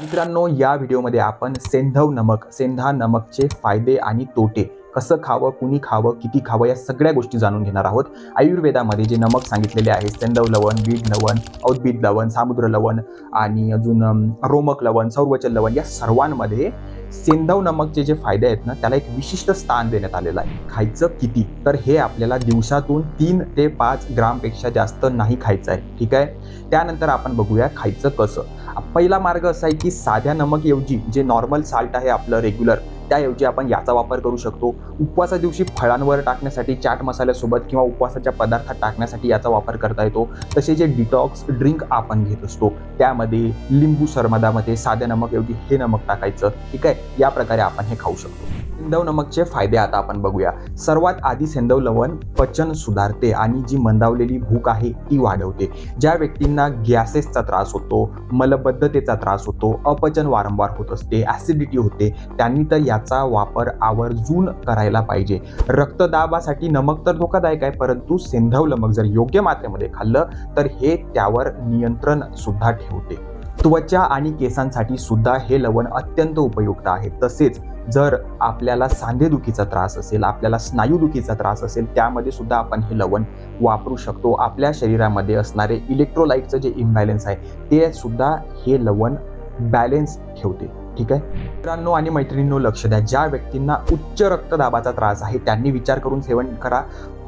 मित्रांनो या व्हिडिओमध्ये आपण सेंधव नमक सेंधा नमकचे फायदे आणि तोटे कसं खावं कुणी खावं किती खावं या सगळ्या गोष्टी जाणून घेणार आहोत. आयुर्वेदामध्ये जे नमक सांगितलेले आहे सेंधव लवण बीड लवण औद्बीद लवण सामुद्र लवण आणि अजून रोमक लवण सौरवचल लवण या सर्वांमध्ये सेंधव नमकचे जे फायदे आहेत ना त्याला एक विशिष्ट स्थान देण्यात आलेलं आहे. खायचं किती? तर हे आपल्याला दिवसातून तीन ते पाच ग्रामपेक्षा जास्त नाही खायचं आहे. ठीक आहे? त्यानंतर आपण बघूया खायचं कसं. पहिला मार्ग असा आहे की साध्या नमकऐवजी जे नॉर्मल साल्ट आहे आपलं रेग्युलर त्याऐवजी आपण याचा वापर करू शकतो. उपवासा दिवशी फळांवर टाकण्यासाठी चाट मसाल्यासोबत किंवा उपवासाच्या पदार्थात टाकण्यासाठी याचा वापर करता येतो. तसे जे डिटॉक्स ड्रिंक आपण घेत असतो त्यामध्ये लिंबू सरमदामध्ये साध्या नमकऐवजी हे नमक टाकायचं. ठीक आहे? या प्रकारे आपण हे खाऊ शकतो. सेंधव नमकचे फायदे आता आपण बघूया. सर्वात आधी सेंदव लवण पचन सुधारते आणि जी मंदावलेली भूक आहे ती वाढवते. ज्या व्यक्तींना गॅसेसचा त्रास होतो मलबद्धतेचा त्रास होतो अपचन वारंवार होत असते ॲसिडिटी होते त्यांनी तर याचा वापर आवर्जून करायला पाहिजे. रक्तदाबासाठी नमक तर धोकादायक आहे परंतु सेंधव नमक जर योग्य मात्रेमध्ये खाल्लं तर हे त्यावर नियंत्रण सुद्धा ठेवते. त्वचा आणि केसांसाठी सुद्धा हे लवण अत्यंत उपयुक्त आहे. तसेच जर आपल्याला सांधेदुखीचा त्रास असेल आपल्याला स्नायूदुखीचा त्रास असेल त्यामध्ये सुद्धा आपण हे लवण वापरू शकतो. आपल्या शरीरामध्ये असणारे इलेक्ट्रोलाइटचं जे इम्बॅलेन्स आहे ते सुद्धा हे लवण बॅलेन्स ठेवते. ठीक आहे? मित्रांनो आणि मैत्रिणींनो लक्ष द्या. ज्या व्यक्तींना उच्च रक्तदाबाचा त्रास आहे त्यांनी विचार करून सेवन करा.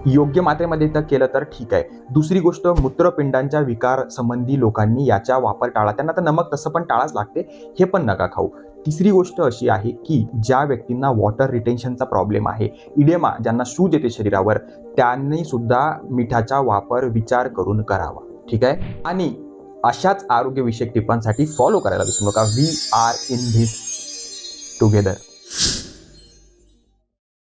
योग्य मात्रेमध्ये तर केलं तर ठीक आहे. दुसरी गोष्ट मूत्रपिंडांच्या विकार संबंधी लोकांनी याचा वापर टाळा. त्यांना तर नमक तसं पण टाळाच लागते हे पण नका खाऊ. तिसरी गोष्ट अशी आहे की ज्या व्यक्तींना वॉटर रिटेन्शनचा प्रॉब्लेम आहे इडेमा ज्यांना सूज येते शरीरावर त्यांनी सुद्धा मिठाचा वापर विचार करून करावा. ठीक आहे? आणि अशाच आरोग्यविषयक टिपांसाठी फॉलो करायला विसरू नका. We are in this together